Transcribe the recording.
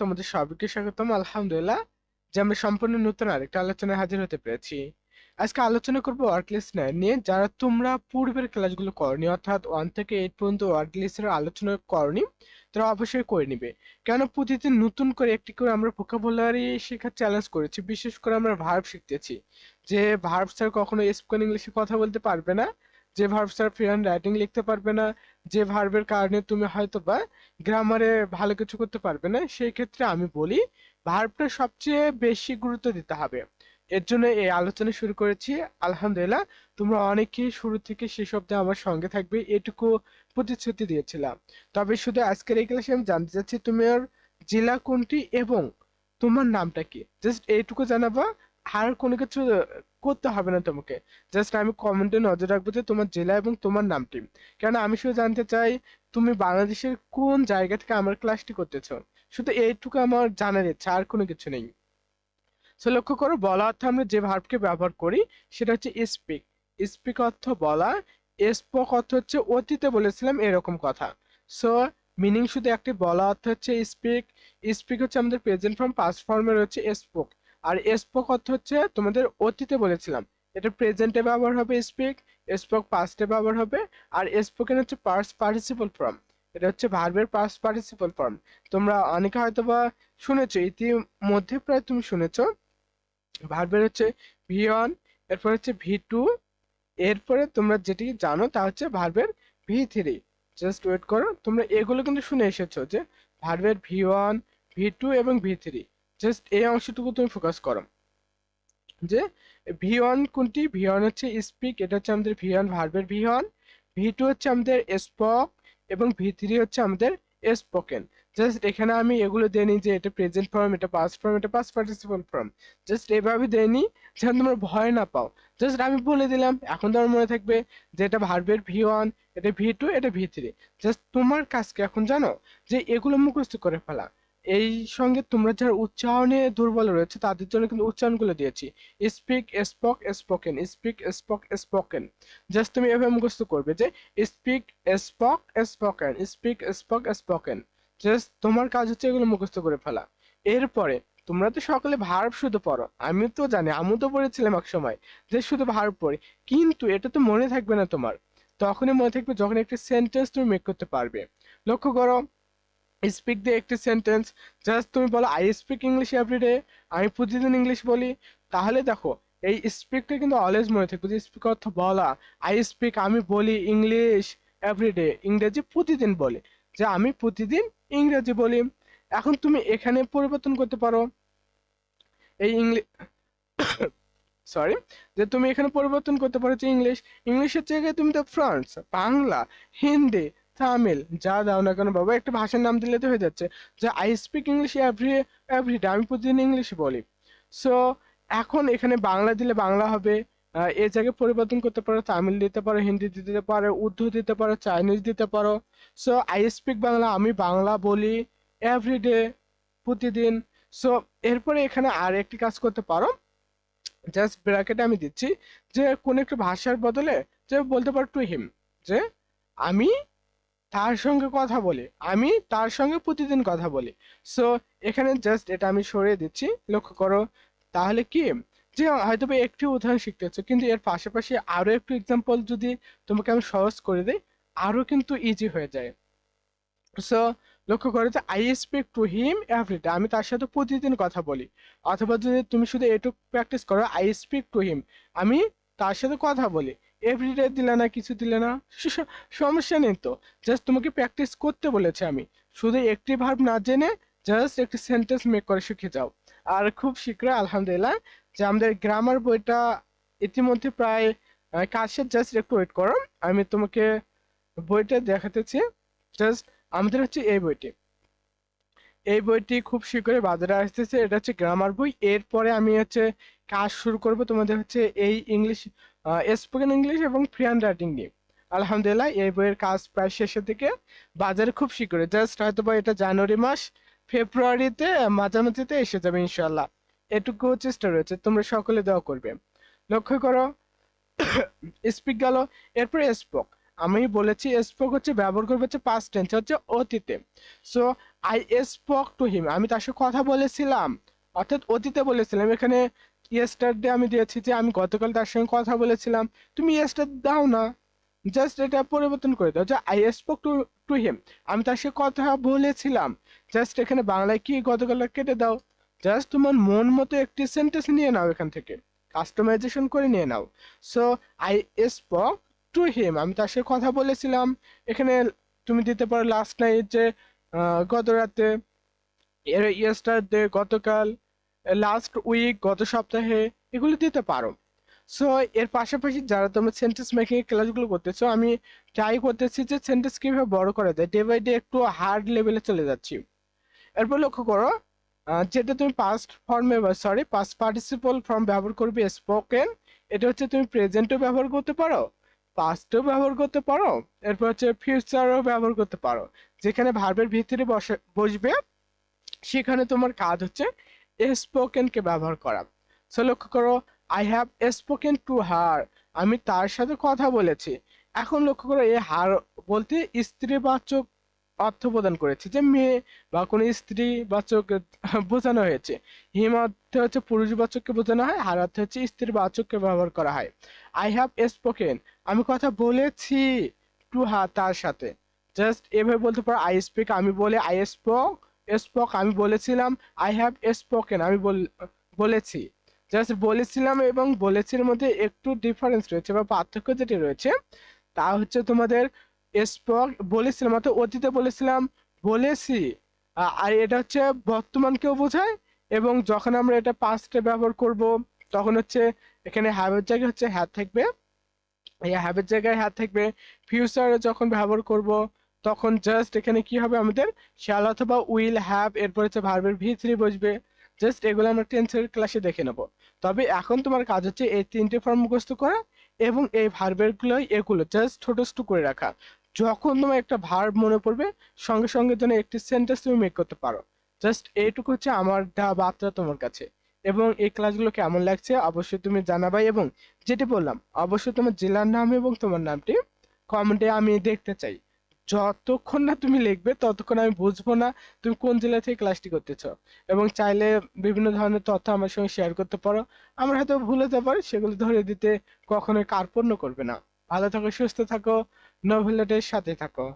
তোমাদের সবাইকে স্বাগতম, আলহামদুলিল্লাহ। যে সম্পূর্ণ নতুন আরেকটা আলোচনায় হাজির হতে পেরেছি। আজকে আলোচনা করব ওয়ার্কলেস নাইন নিয়ে যারা তোমরা পূর্বের ক্লাসগুলো করনি, অর্থাৎ ওয়ান থেকে এইট পর্যন্ত আলোচনা করনি, তারা অবশ্যই করে নিবে। কেন প্রতিদিন নতুন করে একটি করে আমরা ভোকাবুলারি শেখার চ্যালেঞ্জ করেছি, বিশেষ করে আমরা ভার্ব শিখতেছি। যে ভার্ব স্যার কখনো স্পোকেন ইংলিশে কথা বলতে পারবে না, যে verb sir free handwriting লিখতে পারবে না যে ভার্বের কারণে তুমি হয়তো বা গ্রামারে ভালো কিছু করতে পারবে না, সেই ক্ষেত্রে আমি বলি ভার্বটা সবচেয়ে বেশি গুরুত্ব দিতে হবে। এর জন্য এই আলোচনা শুরু করেছি। আলহামদুলিল্লাহ, তোমরা অনেকেই শুরু থেকে শেষ অব্দি আমার সঙ্গে থাকবে, এটুকু প্রতিশ্রুতি দিয়েছিলাম। তবে শুধু আজকের এই ক্লাসে আমি জানতে চাচ্ছি, তোমার জেলা কোনটি এবং তোমার নামটা কি? জাস্ট এইটুকু জানাবা আর কোনো কিছু করতে হবে না তোমাকে। জাস্ট আমি কমেন্টে নজর রাখব যে তোমার জেলা এবং তোমার নামটি কেন আমি শুধু জানতে চাই, তুমি বাংলাদেশের কোন জায়গা থেকে আমার ক্লাসটি করতেছো? শুধু এইটুকু আমার জানার ইচ্ছা, আর কোনো কিছু নেই। সো লক্ষ্য করো বলা অর্থ আমরা যে ভার্বকে ব্যবহার করি, সেটা হচ্ছে স্পিক স্পিক অর্থ বলা স্পোক অর্থ হচ্ছে অতীতে বলেছিলাম এরকম কথা। সো মিনিং শুধু একটি বলা অর্থ হচ্ছে স্পিক স্পিক হচ্ছে আমাদের প্রেজেন্ট ফর্ম পাস্ট ফর্মে রয়েছে স্পোক আর স্পোক অর্থ হচ্ছে তোমাদের অতীতে বলেছিলাম। এটা প্রেজেন্টে ব্যবহার হবে স্পিক স্পোক পাস্টে ব্যবহার হবে, আর স্পোকেন হচ্ছে পার্স পার্টিসিপল ফর্ম এটা হচ্ছে ভার্বের পাস্ট পার্টিসিপল ফর্ম তোমরা অনেকে হয়তো বা শুনেছো, ইতিমধ্যে প্রায় তুমি শুনেছো ভার্বের হচ্ছে ভি ওয়ান এরপর হচ্ছে ভি টু এরপরে তোমরা যেটি জানো তা হচ্ছে ভার্বের ভি থ্রি জাস্ট ওয়েট করো, তোমরা এগুলো কিন্তু শুনে এসেছ যে ভার্বের ভি ওয়ান ভি টু এবং ভি থ্রি জাস্ট এই অংশটুকু তুমি ফোকাস করো। যে ভি ওয়ান কোনটি? ভি ওয়ান হচ্ছে স্পিক এটা হচ্ছে আমাদের ভি ওয়ান ভার্বের ভি ওয়ান ভি টু হচ্ছে আমাদের স্পক এবং ভি থ্রি হচ্ছে আমাদের স্পোকেন জাস্ট এখানে আমি এগুলো দেনি যে এটা প্রেজেন্ট ফর্ম এটা পাস্ট ফর্ম এটা পাস্ট পার্টিসিপল ফর্ম জাস্ট এভাবে দেনি যেন তোমরা ভয় না পাও। জাস্ট আমি বলে দিলাম, এখন তোমার মনে থাকবে যে এটা ভার্বের ভি ওয়ান এটা ভি টু এটা ভি থ্রি জাস্ট তোমার কাজকে এখন জানো যে এগুলো মুখস্থ করে ফেলা। এই সঙ্গে তোমরা যারা উচ্চারণে দুর্বল রয়েছে, তাদের জন্য কিন্তু উচ্চারণগুলো দিয়েছি। Speak spoke spoken speak spoke spoken just তুমি এভাবে মুখস্থ করবে যে speak spoke spoken speak spoke spoken just তোমার কাজ হচ্ছে এগুলো মুখস্থ করে ফেলা। এরপরে তোমরা তো সকলে ভার্ব শুধু পড়ো। আমি তো জানি আমি তো পড়েছিলাম এক সময় যে শুধু ভার্ব পড়ি। কিন্তু এটা তো মনে থাকবে না তোমার। তখনই মনে থাকবে যখন একটি সেন্টেন্স তুমি মেক করতে পারবে। লক্ষ্য করো স্পিক দিয়ে একটি সেন্টেন্স জাস্ট তুমি বলো আই স্পিক ইংলিশ এভরিডে আমি প্রতিদিন ইংলিশ বলি। তাহলে দেখো, এই স্পিকটা কিন্তু অলওয়েজ মনে থাকবে যে স্পিক অর্থ বলা। আই স্পিক আমি বলি ইংলিশ এভরিডে ইংরেজি প্রতিদিন বলে। যে আমি প্রতিদিন ইংরেজি বলি। এখন তুমি এখানে পরিবর্তন করতে পারো। এই ইংলিশ সরি যে তুমি এখানে পরিবর্তন করতে পারো যে ইংলিশ ইংলিশের জায়গায় তুমি তো ফ্রান্স, বাংলা, হিন্দি তামিল, যা দাও না কেন বাবা, একটা ভাষার নাম দিলে তো হয়ে যাচ্ছে। যে I speak English every everyday আমি প্রতিদিন ইংলিশ বলি। সো এখন এখানে বাংলা দিলে বাংলা হবে। এ জায়গায় পরিবর্তন করতে পারো, তামিল দিতে পারো, হিন্দি দিতে পারো, উর্দু দিতে পারো, চাইনিজ দিতে পারো। সো আই স্পিক বাংলা, আমি বাংলা বলি এভরিডে প্রতিদিন। সো এরপরে এখানে আর একটি কাজ করতে পারো। জাস্ট ব্র্যাকেটে আমি দিচ্ছি যে, কোন একটা ভাষার বদলে যে বলতে পারো টু হিম যে আমি তার সঙ্গে কথা বলে। আমি তার সঙ্গে প্রতিদিন কথা বলি। সো এখানে জাস্ট এটা আমি সরিয়ে দিচ্ছি। লক্ষ্য করো, তাহলে কি? যে হয়তো একটি উদাহরণ শিখতেছো কিন্তু এর পাশাপাশি আরও একটু এক্সাম্পল যদি তোমাকে আমি সহজ করে দিই, আরও কিন্তু ইজি হয়ে যায়। সো লক্ষ্য করো যে I speak to him everyday আমি তার সাথে প্রতিদিন কথা বলি। অথবা যদি তুমি শুধু এটুকু প্র্যাকটিস করো আই স্পিক টু হিম আমি তার সাথে কথা বলি। এভরিডে দিলে না, কিছু দিলে না। সমস্যা নেই তো। জাস্ট তোমাকে প্র্যাকটিস করতে বলেছে আমি। শুধু একটি ভার্ব না জেনে জাস্ট একটি সেন্টেন্স মেক করে শিখে যাও। আর খুব শীঘ্রই আলহামদুলিল্লাহ, যে আমাদের গ্রামার বইটা ইতিমধ্যে প্রায় শেষ জাস্ট একটু ওয়েট করো। আমি তোমাকে বইটা দেখাতেছি। জাস্ট আমাদের হচ্ছে এই বইটি। এই বইটি খুব শীঘ্রই বাজারে আসতেছে। এটা হচ্ছে গ্রামার বই। এরপরে আমি হচ্ছে কাজ শুরু করব। তোমাদের হচ্ছে এই ইংলিশ স্পোকেন ইংলিশ এবং ফ্রি হ্যান্ড রাইটিং নিয়ে। আলহামদুলিল্লাহ, এই বইয়ের কাজ প্রায় শেষের দিকে। বাজারে খুব শীঘ্রই, জাস্ট হয়তো বা এটা জানুয়ারি মাস, ফেব্রুয়ারিতে মাঝামাঝিতে এসে যাবে ইনশাল্লাহ এটুকু চেষ্টা রয়েছে, তোমরা সকলে দেওয়া করবে। লক্ষ্য করো, স্পিক গেল, এরপরে স্পোক। আমি বলেছি, স্পোক হচ্ছে ব্যবহার করবে হচ্ছে পাস্ট টেন্স হচ্ছে অতীতে। So I spoke to him আমি তার সাথে কথা বলেছিলাম। অর্থাৎ অতীতে বলেছিলাম, এখানে ইয়েস্টারডে আমি দিয়েছি যে আমি গতকাল তার সঙ্গে কথা বলেছিলাম। তুমি ইয়েস্টার দাও না জাস্ট এটা পরিবর্তন করে দাও। যে I spoke to to him আমি তার সাথে কথা বলেছিলাম। জাস্ট এখানে বাংলায় কি গতকাল কেটে দাও? জাস্ট তোমার মন মতো একটি সেন্টেন্স নিয়ে নাও এখান থেকে। কাস্টমাইজেশন করে নিয়ে নাও। So I spoke to him আমি তার সঙ্গে কথা বলেছিলাম। এখানে তুমি দিতে পারো লাস্ট নাইট যে গত রাতে ইয়েস্টারডে গতকাল লাস্ট উইক গত সপ্তাহে, এগুলো দিতে পারো। সো এর পাশাপাশি যারা তোমরা সেন্টেন্স মেকিং এর ক্লাসগুলো করতেছো, আমি ট্রাই করতেছি যে সেন্টেন্স কীভাবে বড় করা যায় ডে বাই ডে একটু হার্ড লেভেলে চলে যাচ্ছি। এরপর লক্ষ্য করো যেটা তুমি পাস্ট ফর্মে সরি পাস্ট পার্টিসিপল ফর্ম ব্যবহার করবে স্পোকেন এটা হচ্ছে তুমি প্রেজেন্টও ব্যবহার করতে পারো পাস্টও ব্যবহার করতে পারো, এরপর হচ্ছে ফিউচারও ব্যবহার করতে পারো। যেখানে ভার্বের ভিতরে বসে, বসবে, সেখানে তোমার কাজ হচ্ছে স্পোকেনকে ব্যবহার করা। সো লক্ষ্য করো I have spoken to her আমি তার সাথে কথা বলেছি। এখন লক্ষ্য করো এই হার বলতে স্ত্রীবাচক অর্থ প্রদান করেছে। যে মেয়ে বা কোনো স্ত্রী বাচক বোঝানো হয়েছে। হিম অর্থে হচ্ছে পুরুষবাচককে বোঝানো হয়, হার অর্থে হচ্ছে স্ত্রীবাচককে ব্যবহার করা হয়। আই হ্যাভ স্পোকেন আমি কথা বলেছি টু হার তার সাথে। জাস্ট এভাবে বলতে পারো আই স্পিক আমি বলে আই স্পোক স্পোক আমি বলেছিলাম আই হ্যাভ স্পোকেন আমি বল- বলেছি। জাস্ট বলেছিলাম এবং বলেছির মধ্যে একটু ডিফারেন্স রয়েছে বা পার্থক্য যেটি রয়েছে, তা হচ্ছে তোমাদের স্পক বলেছিলাম, অর্থাৎ অতীতে বলেছিলাম, বলেছি। আর এটা হচ্ছে বর্তমানকেও বোঝায় এবং যখন আমরা এটা পাস্টে ব্যবহার করব, তখন হচ্ছে এখানে হ্যাভের জায়গায় হচ্ছে হ্যাভ থাকবে। এই হ্যাভের জায়গায় হ্যাভ থাকবে। ফিউচারে যখন ব্যবহার করব তখন জাস্ট এখানে কি হবে আমাদের? শ্যাল অথবা উইল হ্যাভ এরপর হচ্ছে ভার্বের ভি থ্রি বসবে। জাস্ট এগুলো আমরা টেন্সের ক্লাসে দেখে নেব। তবে এখন তোমার কাজ হচ্ছে এই তিনটে ফর্ম মুখস্থ করা এবং এই ভার্বেরগুলো এগুলো জাস্ট ছোট ছোট করে রাখা। যখন তোমার একটা ভার্ব মনে পড়বে, সঙ্গে সঙ্গে যেন একটি সেন্টেন্স তুমি মেক করতে পারো। জাস্ট এইটুকু হচ্ছে আমার দেওয়া বার্তা তোমার কাছে। এবং এই ক্লাসগুলো কেমন লাগছে অবশ্যই তুমি জানাবাই এবং যেটি বললাম, অবশ্যই তোমার জেলার নাম এবং তোমার নামটি কমেন্টে আমি দেখতে চাই। যতক্ষণ না তুমি লিখবে, ততক্ষণ আমি বুঝব না তুমি কোন জেলা থেকে ক্লাসটি করতেছ। এবং চাইলে বিভিন্ন ধরনের তথ্য আমার সঙ্গে শেয়ার করতে পারো। আমরা হয়তো ভুলে যেতে পারি, সেগুলো ধরে দিতে কখনোই কার্পণ্য করবে না। ভালো থাকো, সুস্থ থাকো নোভেলেটের সাথে থাকো।